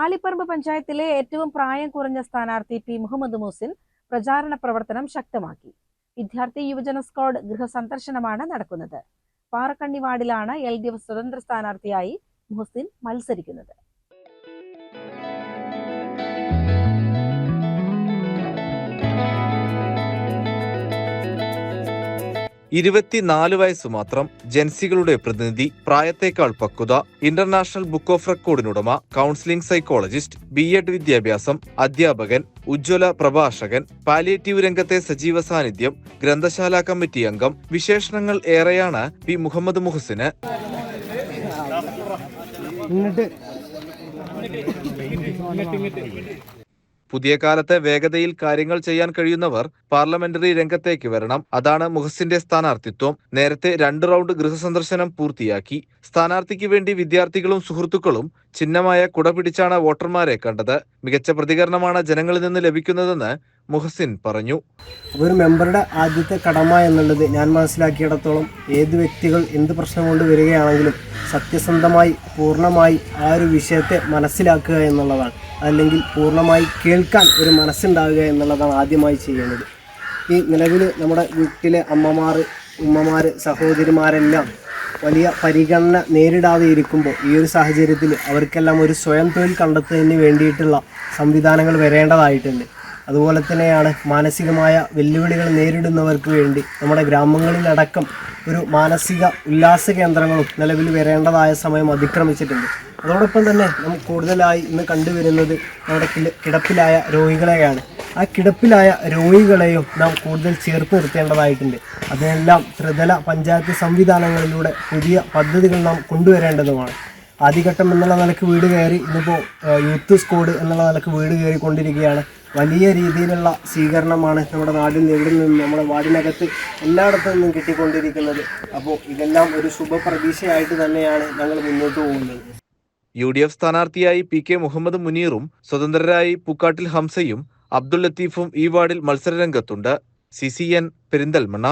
ആലിപ്പറമ്പ് പഞ്ചായത്തിലെ ഏറ്റവും പ്രായം കുറഞ്ഞ സ്ഥാനാർത്ഥി പി മുഹമ്മദ് മുസിൻ പ്രചാരണ പ്രവർത്തനം ശക്തമാക്കി. വിദ്യാർത്ഥി യുവജന സ്ക്വാഡ് ഗൃഹസന്ദർശനമാണ് നടക്കുന്നത്. പാറക്കണ്ണി വാർഡിലാണ് എൽ ഡി എഫ് സ്വതന്ത്ര സ്ഥാനാർത്ഥിയായി മുഹസിൻ മത്സരിക്കുന്നത്. ഇരുപത്തിനാല് വയസ്സ് മാത്രം ജൻസികളുടെ പ്രതിനിധി പ്രായത്തേക്കാൾ പക്വത ഇന്റർനാഷണൽ ബുക്ക് ഓഫ് റെക്കോർഡിനുടമ കൗൺസിലിംഗ് സൈക്കോളജിസ്റ്റ് ബി എഡ് വിദ്യാഭ്യാസം അധ്യാപകൻ ഉജ്ജ്വല പ്രഭാഷകൻ പാലിയേറ്റീവ് രംഗത്തെ സജീവ സാന്നിധ്യം ഗ്രന്ഥശാല കമ്മിറ്റി അംഗം. വിശേഷണങ്ങൾ ഏറെയാണ് പി. മുഹമ്മദ് മുഹസിന്. പുതിയ കാലത്തെ വേഗതയിൽ കാര്യങ്ങൾ ചെയ്യാൻ കഴിയുന്നവർ പാർലമെന്ററി രംഗത്തേക്ക് വരണം. അതാണ് മുഹസിന്റെ സ്ഥാനാർത്ഥിത്വം. നേരത്തെ രണ്ട് റൗണ്ട് ഗൃഹസന്ദർശനം പൂർത്തിയാക്കി. സ്ഥാനാർത്ഥിക്ക് വേണ്ടി വിദ്യാർത്ഥികളും സുഹൃത്തുക്കളും ചിഹ്നമായ കുട പിടിച്ചാണ് വോട്ടർമാരെ കണ്ടത്. മികച്ച പ്രതികരണമാണ് ജനങ്ങളിൽ നിന്ന് ലഭിക്കുന്നതെന്ന് മുഹസിൻ പറഞ്ഞു. ഒരു മെമ്പറുടെ ആദ്യത്തെ കടമ എന്നുള്ളത് ഞാൻ മനസ്സിലാക്കിയിടത്തോളം ഏത് വ്യക്തികൾ എന്ത് പ്രശ്നം കൊണ്ട് വരികയാണെങ്കിലും സത്യസന്ധമായി പൂർണമായി ആ ഒരു വിഷയത്തെ മനസ്സിലാക്കുക എന്നുള്ളതാണ്. അല്ലെങ്കിൽ പൂർണമായി കേൾക്കാൻ ഒരു മനസ്സുണ്ടാവുക എന്നുള്ളതാണ് ആദ്യമായി ചെയ്യേണ്ടത്. ഈ നിലവിൽ നമ്മുടെ വീട്ടിലെ അമ്മമാർ ഉമ്മമാർ സഹോദരിമാരെല്ലാം വലിയ പരിഗണന നേരിടാതെ ഇരിക്കുമ്പോൾ ഈ ഒരു സാഹചര്യത്തിൽ അവർക്കെല്ലാം ഒരു സ്വയം തൊഴിൽ കണ്ടെത്തുന്നതിന് വേണ്ടിയിട്ടുള്ള സംവിധാനങ്ങൾ വരേണ്ടതായിട്ടുണ്ട്. അതുപോലെ തന്നെയാണ് മാനസികമായ വെല്ലുവിളികൾ നേരിടുന്നവർക്ക് വേണ്ടി നമ്മുടെ ഗ്രാമങ്ങളിലടക്കം ഒരു മാനസിക ഉല്ലാസ കേന്ദ്രങ്ങളും നിലവിൽ വരേണ്ടതായ സമയം അതിക്രമിച്ചിട്ടുണ്ട്. അതോടൊപ്പം തന്നെ നമുക്ക് കൂടുതലായി ഇന്ന് കണ്ടുവരുന്നത് നമ്മുടെ കിടപ്പിലായ രോഗികളെയാണ്. ആ കിടപ്പിലായ രോഗികളെയും നാം കൂടുതൽ ചേർത്ത് നിർത്തേണ്ടതായിട്ടുണ്ട്. അതിനെല്ലാം ത്രിതല പഞ്ചായത്ത് സംവിധാനങ്ങളിലൂടെ പുതിയ പദ്ധതികൾ നാം കൊണ്ടുവരേണ്ടതുമാണ്. ആദ്യഘട്ടം എന്നുള്ള നിലയ്ക്ക് വീട് കയറി ഇന്നിപ്പോൾ യൂത്ത് സ്കോഡ് എന്നുള്ള നിലയ്ക്ക് വീട് കയറിക്കൊണ്ടിരിക്കുകയാണ്. വലിയ രീതിയിലുള്ള സ്വീകരണമാണ് നമ്മുടെ നാടിൽ നിന്ന് നിന്നും നമ്മുടെ വാർഡിനകത്ത് എല്ലായിടത്തു നിന്നും കിട്ടിക്കൊണ്ടിരിക്കുന്നത്. അപ്പോൾ ഇതെല്ലാം ഒരു ശുഭപ്രതീക്ഷയായിട്ട് തന്നെയാണ് ഞങ്ങൾ മുന്നോട്ട് പോകുന്നത്. യു ഡി എഫ് സ്ഥാനാർത്ഥിയായി പി കെ മുഹമ്മദ് മുനീറും സ്വതന്ത്രരായി പൂക്കാട്ടിൽ ഹംസയും അബ്ദുൾ ലത്തീഫും ഈ വാർഡിൽ മത്സരരംഗത്തുണ്ട്. C C N Perinthalmanna